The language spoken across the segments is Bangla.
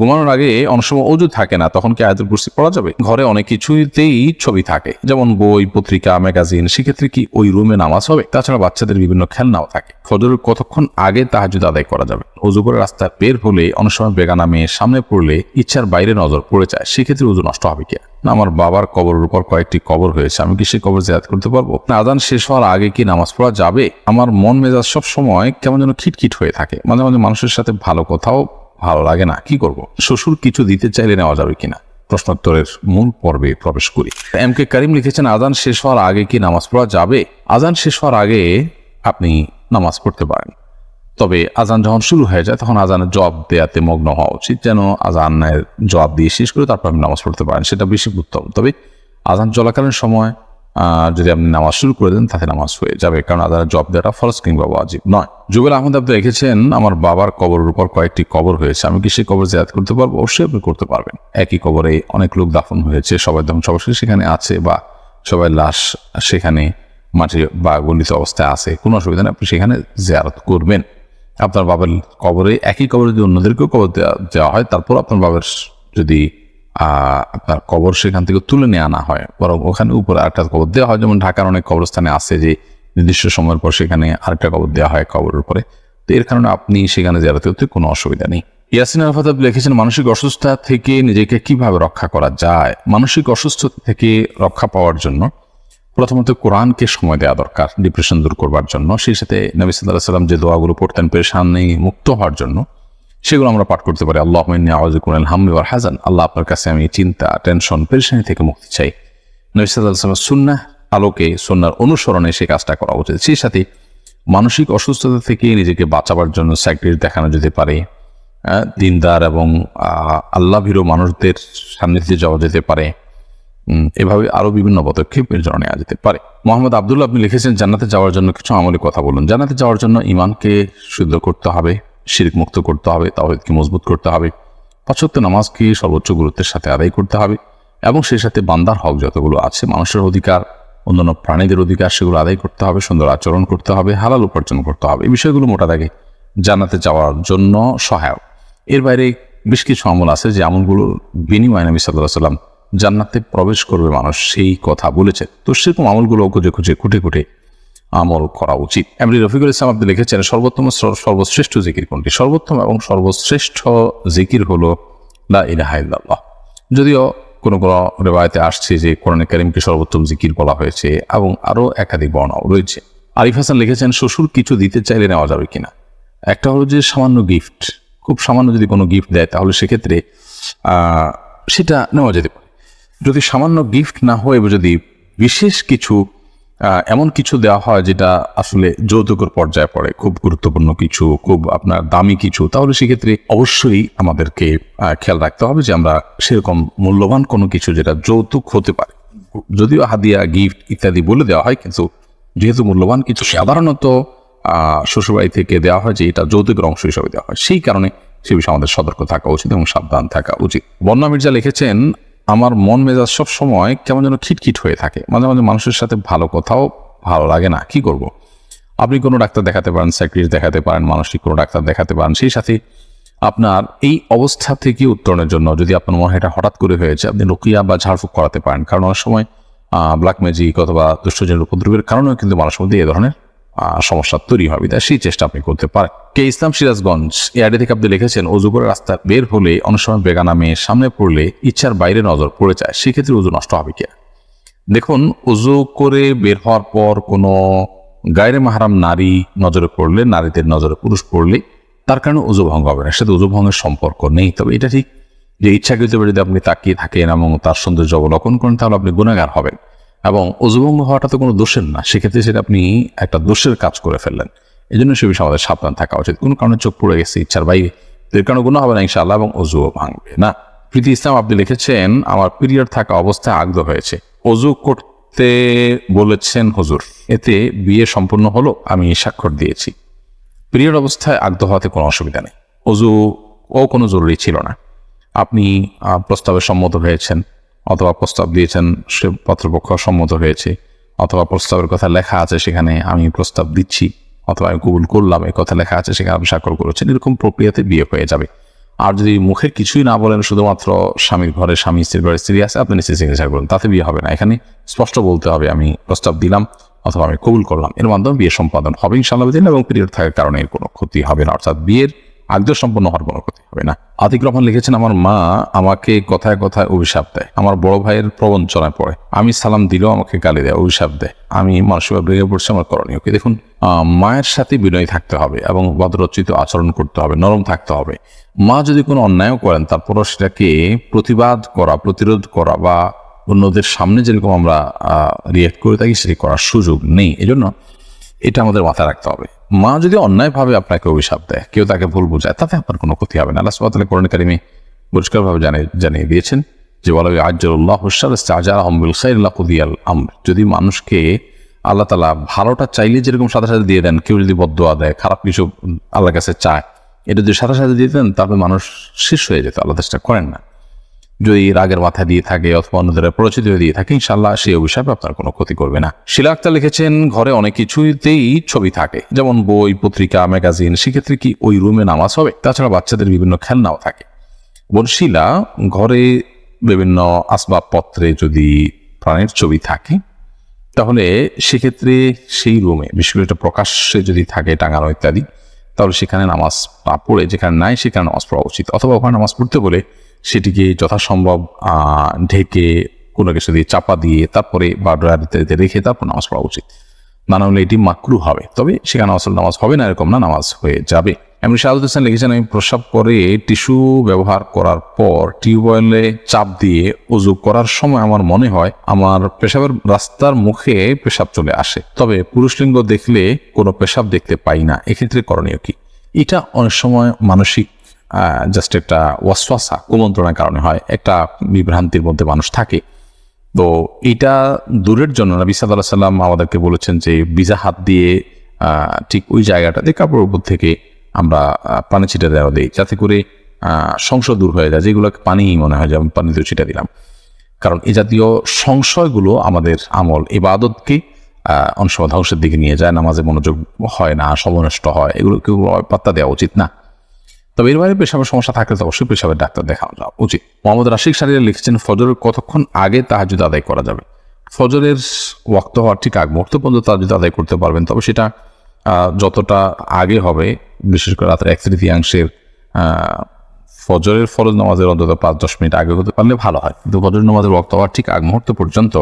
ঘুমানোর আগে অনেক সময় অজু থাকে না, তখন কি আয়াতুল কুরসি পড়া যাবে? ঘরে অনেক কিছুতেই ছবি থাকে, যেমন বই, পত্রিকা, ম্যাগাজিন, সেক্ষেত্রে কি ওই রুমে নামাজ হবে? তাছাড়া বাচ্চাদের বিভিন্ন খেলনাও থাকে। ফজরের কতক্ষণ আগে তাহাজুদ আদায় করা যাবে? অজু করে রাস্তায় বের হলে অনেক সময় বেগানা মেয়ে সামনে পড়লে ইচ্ছার বাইরে নজর পড়ে যায়, সেক্ষেত্রে উজু নষ্ট হবে কি না, আমার বাবার কবরের উপর কয়েকটি কবর হয়েছে, আমি কি সেই কবর জেরাত করতে পারব? না, আজান শেষ হওয়ার আগে কি নামাজ পড়া যাবে? আমার মন মেজাজ সব সময় কেমন যেন খিটখিট হয়ে থাকে। মাঝে মাঝে মানুষের সাথে ভালো কথাও ভালো লাগে না, কি করব? শ্বশুর কিছু দিতে চাইলে নেওয়া যাবে কিনা? প্রশ্নোত্তরের মূল পর্বে প্রবেশ করি। এম কে করিম লিখেছেন, আজান শেষ হওয়ার আগে কি নামাজ পড়া যাবে? আজান শেষ হওয়ার আগে আপনি নামাজ পড়তে পারেন। তবে আজান যখন শুরু হয়ে যায়, তখন আজানের জবাব দেওয়াতে মগ্ন হওয়া উচিত, যেন আজানের জবাব দিয়ে শেষ করে তারপর আপনি নামাজ পড়তে পারেন, সেটা বেশি উত্তম। তবে আজান চলাকালীন সময় যদি আপনি নামাজ শুরু করে দেন, তাতে নামাজ হয়ে যাবে। কারণ আজানের জবাব দেওয়াটা ফরজ কিংবা ওয়াজিব নয়। জুবেল আহমদ, আপনি লিখেছেন আমার বাবার কবরের উপর কয়েকটি কবর হয়েছে। আমি কি সেই কবর জেরাত করতে পারব? অবশ্যই আপনি করতে পারবেন। একই কবরে অনেক লোক দাফন হয়েছে। সবাই ধ্বংস অবশ্যই সেখানে আছে বা সবাই লাশ সেখানে মাটি বা গলিত অবস্থায় আছে। কোনো অসুবিধা নেই, আপনি সেখানে জিয়ারত করবেন। আপনার বাবার কবরে একই কবরে যদি অন্যদেরকেও কবর দেওয়া হয়, তারপর আপনার বাবার যদি আপনার কবর সেখান থেকে তুলে নিয়ে আনা হয়। বরং ওখানে উপরে আরেকটা কবর দেওয়া হয়। যেমন ঢাকার অনেক কবরস্থানে আছে যে, নির্দিষ্ট সময়ের পর সেখানে আরেকটা কবর দেওয়া হয় কবরের উপরে। তো এর কারণে আপনি সেখানে জেরাতে হতে কোনো অসুবিধা নেই। ইয়াসিন আপনি লিখেছেন, মানসিক অসুস্থতা থেকে নিজেকে কীভাবে রক্ষা করা যায়? মানসিক অসুস্থতা থেকে রক্ষা পাওয়ার জন্য প্রথমত কোরআনকে সময় দেওয়া দরকার ডিপ্রেশন দূর করবার জন্য। সেই সাথে নবী সাল্লাহ সাল্লাম যে দোয়াগুলো পড়তেন, পেরেশানি মুক্ত হওয়ার জন্য সেগুলো আমরা পাঠ করতে পারি। আল্লাহ আওয়াজুকুল হামলি ওয়ার হাজান আল্লাহ আপনার কাছে আমি চিন্তা টেনশন পেরেশানি থেকে মুক্তি চাই। নবী সাল্লাহ সাল্লাম সুন্না আলোকে সন্ন্যার অনুসরণে সেই কাজটা করা উচিত। সেই সাথে মানসিক অসুস্থতা থেকে নিজেকে বাঁচাবার জন্য সাইক্রিস্ট দেখানো যেতে পারে। আহ, দিনদার এবং ভীরু মানুষদের সান্নিধ্যে যাওয়া যেতে পারে। এভাবে আরও বিভিন্ন পদক্ষেপ জন্য নেওয়া যেতে পারে। মোহাম্মদ আবদুল্লাহ আপনি লিখেছেন জান্নাতে যাওয়ার জন্য কিছু আমলি কথা বলুন। জান্নাতে যাওয়ার জন্য ইমানকে শুদ্ধ করতে হবে। শিরিক মুক্ত করতে হবে, তাওহিদকে মজবুত করতে হবে পাঁচক্ত নামাজকে সর্বোচ্চ গুরুত্বের সাথে আদায় করতে হবে এবং সেই সাথে বান্দার হক যতগুলো আছে, মানুষের অধিকার, অন্যান্য প্রাণীদের অধিকার সেগুলো আদায় করতে হবে, সুন্দর আচরণ করতে হবে, হালাল উপার্জন করতে হবে। এই বিষয়গুলো মোটা দাগে জান্নাতে যাওয়ার জন্য সহায়ক। এর বাইরে বেশ কিছু আমল আছে যে আমলগুলোর বিনিময় নবী সাল্লাহ সাল্লাম জান্নাতে প্রবেশ করবে মানুষ সেই কথা বলেছে। তো সেরকম আমলগুলো খুঁজে খুঁজে খুঁটে খুঁটে আমল করা উচিত। এমনি রফিকুল ইসলাম আপনি লিখেছেন, সর্বোত্তম সর্বশ্রেষ্ঠ জিকির কোনটি? সর্বোত্তম এবং সর্বশ্রেষ্ঠ জিকির হলো লা ইলাহা ইল্লাল্লাহ। যদিও কোনো কোনো রেবায়তে আসছে যে কোরআন করিমকে সর্বোত্তম জিকির বলা হয়েছে এবং আরও একাধিক বর্ণাও রয়েছে। আরিফ হাসান লিখেছেন, শ্বশুর কিছু দিতে চাইলে নেওয়া যাবে কিনা? একটা হলো যে সামান্য গিফট খুব সামান্য যদি কোনো গিফট দেয়, তাহলে সেক্ষেত্রে সেটা নেওয়া যেতে পারে। যদি সামান্য গিফট না হয়ে যদি বিশেষ কিছু এমন কিছু দেওয়া হয় যেটা আসলে যৌতুকের পর্যায়ে পড়ে, খুব গুরুত্বপূর্ণ কিছু, খুব আপনার দামি কিছু। তাহলে সেক্ষেত্রে অবশ্যই আমাদেরকে খেয়াল রাখতে হবে যে আমরা সেরকম মূল্যবান কোনো কিছু যেটা যৌতুক হতে পারে। যদিও হাদিয়া, গিফট ইত্যাদি বলে দেওয়া হয়, কিন্তু যেহেতু মূল্যবান কিছু, সাধারণত শ্বশুরবাড়ি থেকে দেওয়া হয় যে এটা যৌতুকের অংশ হিসাবে দেওয়া হয়। সেই কারণে সে বিষয়ে আমাদের সতর্ক থাকা উচিত এবং সাবধান থাকা উচিত। বন্যা মির্জা লিখেছেন আমার মন মেজাজ সব সময় কেমন যেন খিটখিট হয়ে থাকে। মাঝে মাঝে মানুষের সাথে ভালো কথাও ভালো লাগে না। কি করব। আপনি কোনো ডাক্তার দেখাতে পারেন সাইক্রিস্ট দেখাতে পারেন, মানসিক কোনো ডাক্তার দেখাতে পারেন, সেই সাথে আপনার এই অবস্থা থেকে উত্তরণের জন্য যদি আপনার মনে হয় এটা হঠাৎ করে হয়েছে, আপনি রুকিয়া বা ঝাড়ফুঁক করাতে পারেন। কারণ অনেক সময় ব্ল্যাক ম্যাজিক অথবা দুষ্টজনের উপদ্রবের কারণেও কিন্তু মানুষের মধ্যে এ ধরনের সমস্যা তৈরি হবে। তাই সেই চেষ্টা আপনি করতে পারেন। কে ইসলাম সিরাজগঞ্জ এই আইডি থেকে আপনি লিখেছেন অজু করে রাস্তা বের হলে অনেক সময় বেগানা মেয়ে সামনে পড়লে ইচ্ছার বাইরে নজর পড়ে যায়, সেক্ষেত্রে উজু নষ্ট হবে কি? দেখুন উজু করে বের হওয়ার পর কোনো গায়রে মাহারাম নারী নজরে পড়লে, নারীদের নজরে পুরুষ পড়লে, তার কারণে উজু ভঙ্গ হবে না। সাথে উজু ভঙ্গের সম্পর্ক নেই। তবে এটা ঠিক যে ইচ্ছাকৃতভাবে যদি আপনি তাকিয়ে থাকেন এবং তার সৌন্দর্য অবলোকন করেন, তাহলে আপনি গুণাগার হবেন। এবং উজুভঙ্গ হওয়াটা তো কোনো দোষের না। সেক্ষেত্রে সেটা আপনি একটা দোষের কাজ করে ফেললেন। এই জন্য সে বিষয়ে আমাদের সাবধান থাকা উচিত। কোনো কারণে চোখ পড়ে গেছে, ইচ্ছার বাইরে। তো এর কারণে গুণ হবে না ইনশাআল্লাহ এবং অজুও ভাঙবে না। প্রীতি ইসলাম, আপনি লিখেছেন, আমার পিরিয়ড থাকা অবস্থায় আগ্রহ হয়েছে। অজু করতে বলেছেন হুজুর। এতে বিয়ে সম্পূর্ণ হলো, আমি স্বাক্ষর দিয়েছি। পিরিয়ড অবস্থায় আগ্রহ হওয়াতে কোনো অসুবিধা নেই। অজু ও কোনো জরুরি ছিল না। আপনি প্রস্তাবে সম্মত হয়েছেন। অথবা প্রস্তাব দিয়েছেন, সে পাত্রপক্ষ সম্মত হয়েছে। অথবা প্রস্তাবের কথা লেখা আছে সেখানে, আমি প্রস্তাব দিচ্ছি। অথবা আমি কবুল করলাম। এই কথা লেখা আছে সেখানে, আমি স্বাক্ষর করেছেন এরকম প্রক্রিয়াতে বিয়ে হয়ে যাবে। আর যদি মুখের কিছুই না বলেন, শুধুমাত্র স্বামীর ঘরে স্বামী, স্ত্রীর ঘরে স্ত্রী আছে, আপনি নিশ্চয়ই সিগনেচার করুন তাতে বিয়ে হবে না। এখানে স্পষ্ট বলতে হবে, আমি প্রস্তাব দিলাম অথবা আমি কবুল করলাম। এর মাধ্যমে বিয়ে সম্পাদন হবে ইনশাল্লাহ দিন এবং পিরিয়ড থাকার কারণে কোনো ক্ষতি হবে না। অর্থাৎ বিয়ের আগ্রহ সম্পন্ন হওয়ার কোনো ক্ষতি হবে না। আতিক রহমান লিখেছেন, আমার মা আমাকে কথায় কথায় অভিশাপ দেয়। আমার বড় ভাইয়ের প্রবঞ্চনায় পড়ে। আমি সালাম দিলেও আমাকে গালি দেয়, অভিশাপ দেয়। আমি মানসিকভাবে ভেঙে পড়ছি, আমার করণীয় কি? দেখুন মায়ের সাথে বিনয় থাকতে হবে এবং ভদ্রচিত আচরণ করতে হবে, নরম থাকতে হবে। মা যদি কোনো অন্যায়ও করেন, তারপরও সেটাকে প্রতিবাদ করা, প্রতিরোধ করা বা অন্যদের সামনে যেরকম আমরা রিয়েক্ট করে থাকি, সেটি করার সুযোগ নেই। এজন্য এটা আমাদের মাথায় রাখতে হবে। মা যদি অন্যায়ভাবে আপনাকে অভিশাপ দেয়, কেউ তাকে ভুল বোঝায়, তাতে আপনার কোনো ক্ষতি হবে না। আল্লাহ সুবাহ কোরআন কারিমে পরিষ্কারভাবে জানিয়ে জানিয়ে দিয়েছেন যে বলা হয় আজ্জুল্লাহ হুসার আহমুল কুদিয়াল আমর। যদি মানুষকে আল্লাহ তালা ভালোটা চাইলে যেরকম সাথে সাথে দিয়ে দেন, কেউ যদি বদোয়া দেয়, খারাপ কিছু আল্লাহর কাছে চায়, এটা যদি সাথে সাথে দিয়ে দেন, তাহলে মানুষ শেষ হয়ে যেত। আল্লাহ চেষ্টা করেন না। যদি রাগের মাথা দিয়ে থাকে অথবা অন্যদের পরিচিত হয়ে দিয়ে থাকে ইনশাল্লাহ সেই অভিশাপে আপনার কোনো ক্ষতি করবে না। শিলা আক্তার লিখেছেন, ঘরে অনেক কিছুতেই ছবি থাকে, যেমন বই, পত্রিকা, ম্যাগাজিন, সেক্ষেত্রে কি ওই রুমে নামাজ হবে? তাছাড়া বাচ্চাদের বিভিন্ন খেলনাও থাকে। বোন শিলা, ঘরে বিভিন্ন আসবাবপত্রে যদি প্রাণের ছবি থাকে, তাহলে সেক্ষেত্রে সেই রুমে, বিশেষ করে প্রকাশ্যে যদি থাকে টাঙানো ইত্যাদি, তাহলে সেখানে নামাজ পড়ে, যেখানে নাই সেখানে নামাজ পড়া উচিত। অথবা ওখানে নামাজ পড়তে বলে সেটিকে যথাসম্ভব ঢেকে কোনো কিছু দিয়ে চাপা দিয়ে তারপরে বা ড্রয়ারিতে রেখে তারপর নামাজ পড়া উচিত। না হলে এটি মাকরু হবে। তবে সেখানে আসলে নামাজ হবে না, এরকম না, নামাজ হয়ে যাবে। এমনি শাহাদুল হোসেন লিখেছেন, আমি প্রস্রাব করে টিস্যু ব্যবহার করার পর টিউবওয়েলে চাপ দিয়ে উজু করার সময় আমার মনে হয় আমার পেশাবের রাস্তার মুখে পেশাব চলে আসে। তবে পুরুষ লিঙ্গ দেখলে কোনো পেশাব দেখতে পাই না। এক্ষেত্রে করণীয় কি? এটা অনেক সময় মানসিক জাস্ট একটা ওয়াসওয়াসা কুমন্ত্রণার কারণে হয় একটা বিভ্রান্তির মধ্যে মানুষ থাকে। তো এটা দূরের জন্য নবী সাল্লাহ সাল্লাম আমাদেরকে বলেছেন যে বিজা হাত দিয়ে ঠিক ওই জায়গাটাতে কাপড়ের উপর থেকে আমরা পানি ছিটা দেওয়া দিই যাতে করে সংশয় দূর হয়ে যায়। যেগুলোকে পানি মনে হয় যেমন পানিতে ছিটা দিলাম। কারণ এ জাতীয় সংশয়গুলো আমাদের আমল ইবাদতকে আহ, অনেক সময় ধ্বংসের দিকে নিয়ে যায়। নামাজে মনোযোগ হয় না সমনষ্ট হয় এগুলোকে পাত্তা দেওয়া উচিত না। তবে এর বাইরে পেশাবের সমস্যা থাকলে তো অবশ্যই পেশাবের ডাক্তার দেখানো উচিত মোহাম্মদ রাশিক সারিয়া লিখেছেন, ফজরের কতক্ষণ আগে তাহাজুদ আদায় করা যাবে? ফজরের ওয়াক্ত হওয়ার ঠিক আগ মুহূর্ত পর্যন্ত তাহাজুদ আদায় করতে পারবেন, তবে সেটা যতটা আগে হবে, বিশেষ করে রাতের এক তৃতীয়াংশের ফজরের ফরজ নামাজের অন্তত পাঁচ দশ মিনিট আগে হতে পারলে ভালো হয়। কিন্তু ফজরের নামাজের ওয়াক্ত হওয়ার ঠিক আগ মুহূর্ত পর্যন্ত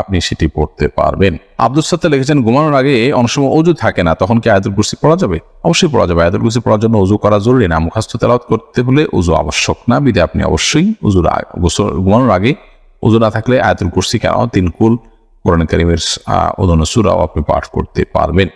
আপনি সেটি পড়তে পারবেন। আব্দুল সাত্তা লিখেছেন, ঘুমানোর আগে অনেক সময় অজু থাকে না, তখন কি আয়াতুল কুরসি পড়া যাবে? অবশ্যই পড়া যাবে। আয়াতুল কুরসি পড়ার জন্য অজু করা জরুরি না। মুখাস্ত তেলাওত করতে হলে অজু আবশ্যক না। বিদে আপনি অবশ্যই অজুর ঘুমানোর আগে অজু না থাকলে আয়াতুল কুরসি কেন? তিন কুল কোরআন করিমের ওদন সুরাও আপনি পাঠ করতে পারবেন।